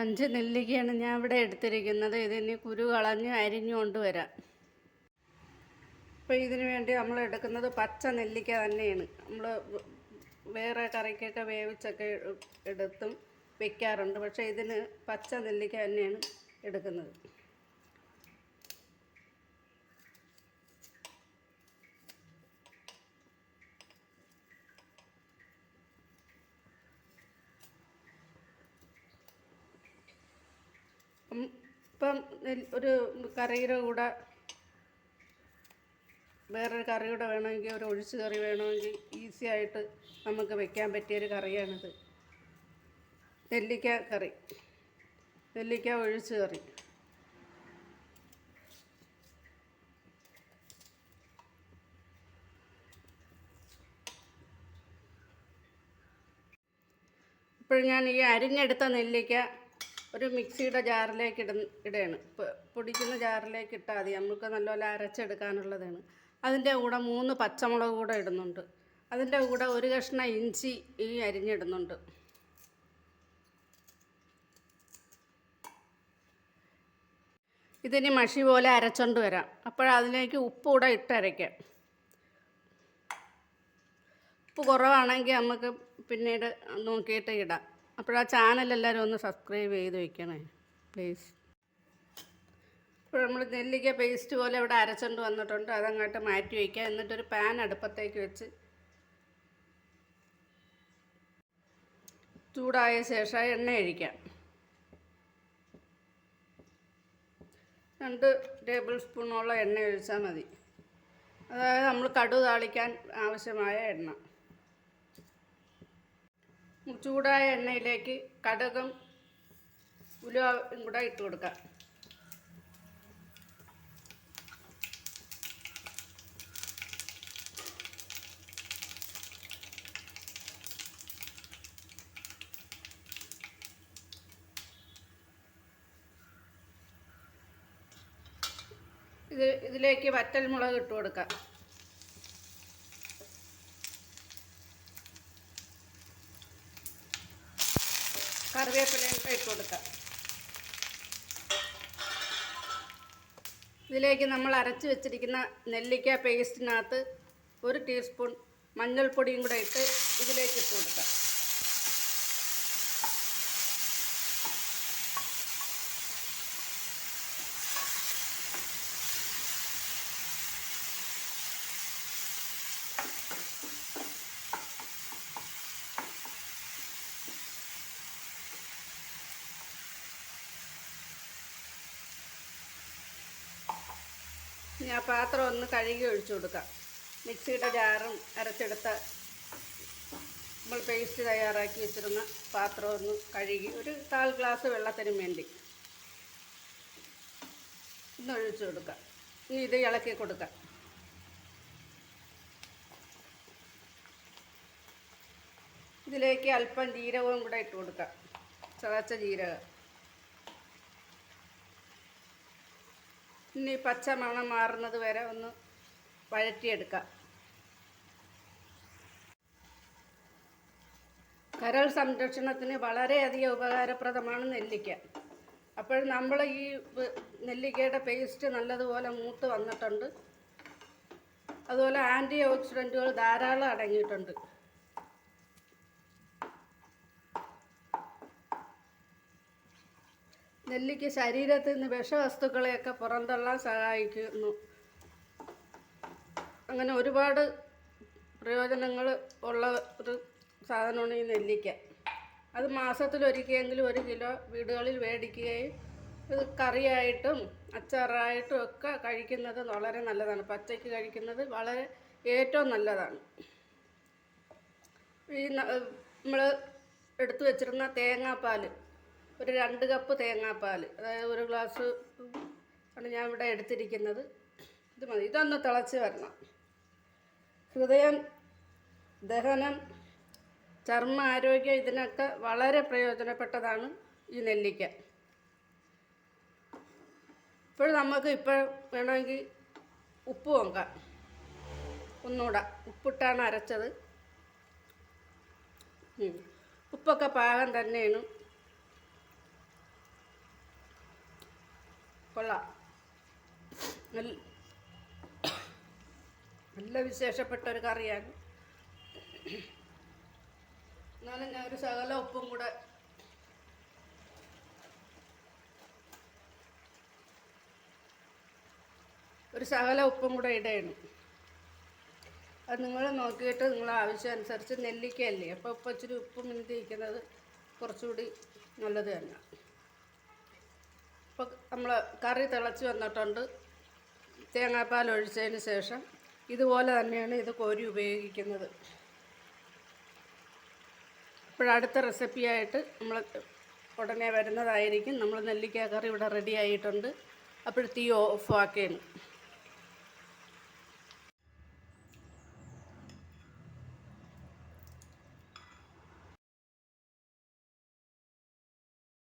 അഞ്ച് നെല്ലിക്കയാണ് ഞാൻ ഇവിടെ എടുത്തിരിക്കുന്നത്. ഇതിന് കുരു കളഞ്ഞ് അരിഞ്ഞു കൊണ്ടുവരാം. അപ്പോൾ ഇതിന് വേണ്ടി നമ്മൾ എടുക്കുന്നത് പച്ച നെല്ലിക്ക തന്നെയാണ്. നമ്മൾ വേറെ കറിക്കൊക്കെ വേവിച്ചൊക്കെ എടുത്തും വെക്കാറുണ്ട്. പക്ഷേ ഇതിന് പച്ച നെല്ലിക്ക തന്നെയാണ് എടുക്കുന്നത്. ഇപ്പം ഒരു കറിയുടെ കൂടെ വേറൊരു കറി കൂടെ വേണമെങ്കിൽ ഒരു ഒഴിച്ച് കറി വേണമെങ്കിൽ ഈസി ആയിട്ട് നമുക്ക് വെക്കാൻ പറ്റിയൊരു കറിയാണിത്. നെല്ലിക്ക കറി. നെല്ലിക്ക ഒഴിച്ച് കറി. ഇപ്പോൾ ഞാൻ ഈ അരിഞ്ഞെടുത്ത നെല്ലിക്ക ഒരു മിക്സിയുടെ ജാറിലേക്ക് ഇട ഇടുകയാണ് പൊടിക്കുന്ന ജാറിലേക്ക് ഇട്ടാൽ മതി. നമുക്ക് നല്ലപോലെ അരച്ചെടുക്കാനുള്ളതാണ്. അതിന്റെ കൂടെ മൂന്ന് പച്ചമുളക് കൂടെ ഇടുന്നുണ്ട്. അതിന്റെ കൂടെ ഒരു കഷ്ണം ഇഞ്ചി ഈ അരിഞ്ഞിടുന്നുണ്ട്. ഇതിന് മഷി പോലെ അരച്ചോണ്ട് വരാം. അപ്പോഴതിലേക്ക് ഉപ്പ് കൂടെ ഇട്ടരയ്ക്കാം. ഉപ്പ് കുറവാണെങ്കിൽ നമുക്ക് പിന്നീട് നോക്കിയിട്ട് ഇടാം. അപ്പോഴാ ചാനൽ എല്ലാവരും ഒന്ന് സബ്സ്ക്രൈബ് ചെയ്ത് വെക്കണേ പ്ലീസ് ഇപ്പോൾ നമ്മൾ നെല്ലിക്ക പേസ്റ്റ് പോലെ ഇവിടെ അരച്ചുകൊണ്ട് വന്നിട്ടുണ്ട്. അതങ്ങോട്ട് മാറ്റി വയ്ക്കുക എന്നിട്ടൊരു പാൻ അടുപ്പത്തേക്ക് വെച്ച് ചൂടായ ശേഷം എണ്ണ ഒഴിക്കാം. രണ്ട് ടേബിൾ സ്പൂണോളം എണ്ണ ഒഴിച്ചാൽ മതി. അതായത് നമ്മൾ കടു താളിക്കാൻ ആവശ്യമായ എണ്ണ. ചൂടായ എണ്ണയിലേക്ക് കടകം ഉലുവയും കൂടെ ഇട്ട് കൊടുക്കാം. ഇത് ഇതിലേക്ക് വറ്റൽമുളക് ഇട്ട് കൊടുക്കാം. കറിവേപ്പിലയും ഇട്ട് കൊടുക്കാം. ഇതിലേക്ക് നമ്മൾ അരച്ച് വെച്ചിരിക്കുന്ന നെല്ലിക്ക പേസ്റ്റിനകത്ത് ഒരു ടീസ്പൂൺ മഞ്ഞൾപ്പൊടിയും കൂടെ ഇട്ട് ഇതിലേക്ക് ഇട്ട് കൊടുക്കാം. ഇനി ആ പാത്രം ഒന്ന് കഴുകി ഒഴിച്ചു കൊടുക്കാം. മിക്സിയുടെ ജാറും അരച്ചെടുത്ത നമ്മൾ പേസ്റ്റ് തയ്യാറാക്കി വെച്ചിരുന്ന പാത്രം ഒന്ന് കഴുകി ഒരു കാൽ ഗ്ലാസ് വെള്ളത്തിന് വേണ്ടി ഒന്ന് ഒഴിച്ചു കൊടുക്കാം. ഇനി ഇത് ഇളക്കി കൊടുക്കാം. ഇതിലേക്ക് അല്പം ജീരകവും കൂടെ ഇട്ട് കൊടുക്കാം. ചതച്ച ജീരകം. ഇനി പച്ച മണം മാറുന്നത് വരെ ഒന്ന് വഴറ്റിയെടുക്കാം. കരൾ സംരക്ഷണത്തിന് വളരെയധികം ഉപകാരപ്രദമാണ് നെല്ലിക്ക. അപ്പോൾ നമ്മൾ ഈ നെല്ലിക്കയുടെ പേസ്റ്റ് നല്ലതുപോലെ മൂത്ത് വന്നിട്ടുണ്ട്. അതുപോലെ ആന്റി ഓക്സിഡന്റുകൾ ധാരാളം അടങ്ങിയിട്ടുണ്ട്. നെല്ലിക്ക ശരീരത്തിൽ നിന്ന് വിഷവസ്തുക്കളെയൊക്കെ പുറന്തള്ളാൻ സഹായിക്കുന്നു. അങ്ങനെ ഒരുപാട് പ്രയോജനങ്ങൾ ഉള്ള ഒരു സാധനമാണ് ഈ നെല്ലിക്ക. അത് മാസത്തിലൊരിക്കലെങ്കിലും ഒരു കിലോ വീടുകളിൽ മേടിക്കുകയും ഇത് കറിയായിട്ടും അച്ചാറായിട്ടും ഒക്കെ കഴിക്കുന്നത് വളരെ നല്ലതാണ്. പച്ചയ്ക്ക് കഴിക്കുന്നത് വളരെ ഏറ്റവും നല്ലതാണ്. ഈ നമ്മൾ എടുത്തു വെച്ചിരുന്ന തേങ്ങാപ്പാൽ ഒരു രണ്ട് കപ്പ് തേങ്ങാപ്പാൽ അതായത് ഒരു ഗ്ലാസ് ആണ് ഞാൻ ഇവിടെ എടുത്തിരിക്കുന്നത്. ഇത് മതി. ഇതൊന്ന് തിളച്ച് വരണം. ഹൃദയം ദഹനം ചർമ്മ ആരോഗ്യം ഇതിനൊക്കെ വളരെ പ്രയോജനപ്പെട്ടതാണ് ഈ നെല്ലിക്ക. ഇപ്പോൾ നമുക്ക് ഇപ്പോൾ വേണമെങ്കിൽ ഉപ്പ് പൊങ്കാം ഒന്നുകൂടെ. ഉപ്പിട്ടാണ് അരച്ചത്. ഉപ്പൊക്കെ പാകം തന്നെയാണ്. കൊള്ളാം. നല്ല നല്ല വിശേഷപ്പെട്ട ഒരു കറിയാണ്. എന്നാലും ഞാൻ ഒരു ശകല ഉപ്പും കൂടെ ഒരു ശകല ഉപ്പും കൂടെ ഇടയാണ്. അത് നിങ്ങൾ നോക്കിയിട്ട് നിങ്ങൾ ആവശ്യം അനുസരിച്ച് നെല്ലിക്കയല്ലേ? അപ്പോൾ ഇപ്പം ഇച്ചിരി ഉപ്പ് മിന്തിയിരിക്കുന്നത് കുറച്ചുകൂടി നല്ലത് തന്നെ ഇപ്പോൾ നമ്മൾ കറി തിളച്ച് വന്നിട്ടുണ്ട്. തേങ്ങാപ്പാൽ ഒഴിച്ചതിന് ശേഷം ഇതുപോലെ തന്നെയാണ് ഇത് കോരി ഉപയോഗിക്കുന്നത്. ഇപ്പോഴടുത്ത റെസിപ്പിയായിട്ട് നമ്മൾ ഉടനെ വരുന്നതായിരിക്കും. നമ്മൾ നെല്ലിക്ക കറി ഇവിടെ റെഡി ആയിട്ടുണ്ട്. അപ്പോൾ തീ ഓഫ് ആക്കുകയാണ്